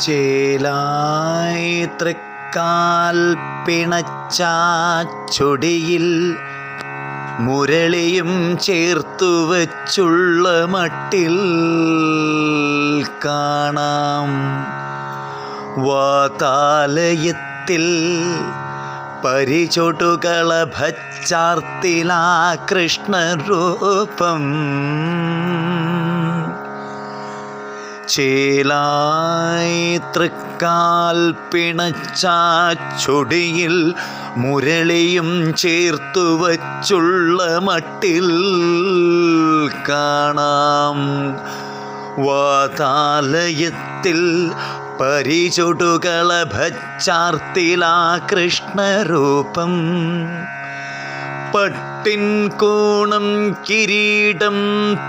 ചേലായി തൃക്കാൽ പിണച്ചാച്ചൊടിയിൽ മുരളിയും ചേർത്തു വച്ചുള്ള മട്ടിൽ കാണാം. വാതാലയത്തിൽ പരിചൊടുകള ഭച്ചാർത്തിലാ കൃഷ്ണരൂപം. ചേലായി തൃക്കാൽ പിണച്ചാച്ചൊടിയിൽ മുരളിയും ചേർത്തു വച്ചുള്ള മട്ടിൽ കാണാം. വാതാലയത്തിൽ പരിചൊടുകള ഭച്ചാർത്തിലാ കൃഷ്ണരൂപം. പട്ടിൻ കോണം കിരീടം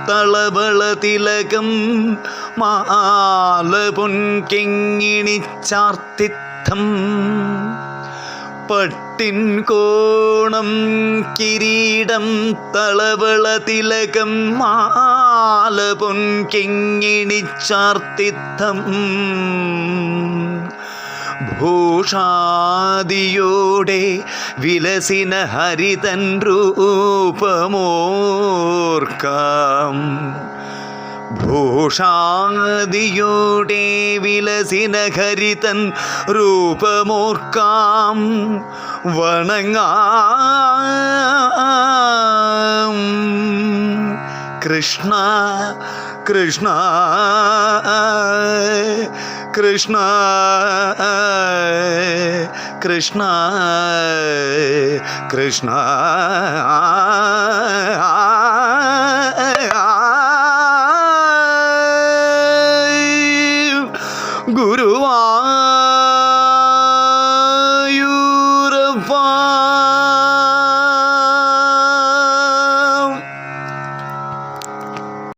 തളവള തിലകം മാല പൊൻകിങ്ങിണിച്ചാർത്തിത്തം പട്ടിൻ കോണം കിരീടം തളവള തിലകം മാല പൊൻകിങ്ങിണിച്ചാർത്തിത്തം ഭൂഷാദിയോടെ വിലസിന ഹരിതൻ രൂപമോർക്കാം. ഭൂഷാദിയോടെ വിലസിന ഹരിതൻ രൂപമോർക്കാം. വണങ്ങാം. കൃഷ്ണ കൃഷ്ണ കൃഷ്ണ. കൃഷ്ണ കൃഷ്ണ ഗുരുവായൂരപ്പ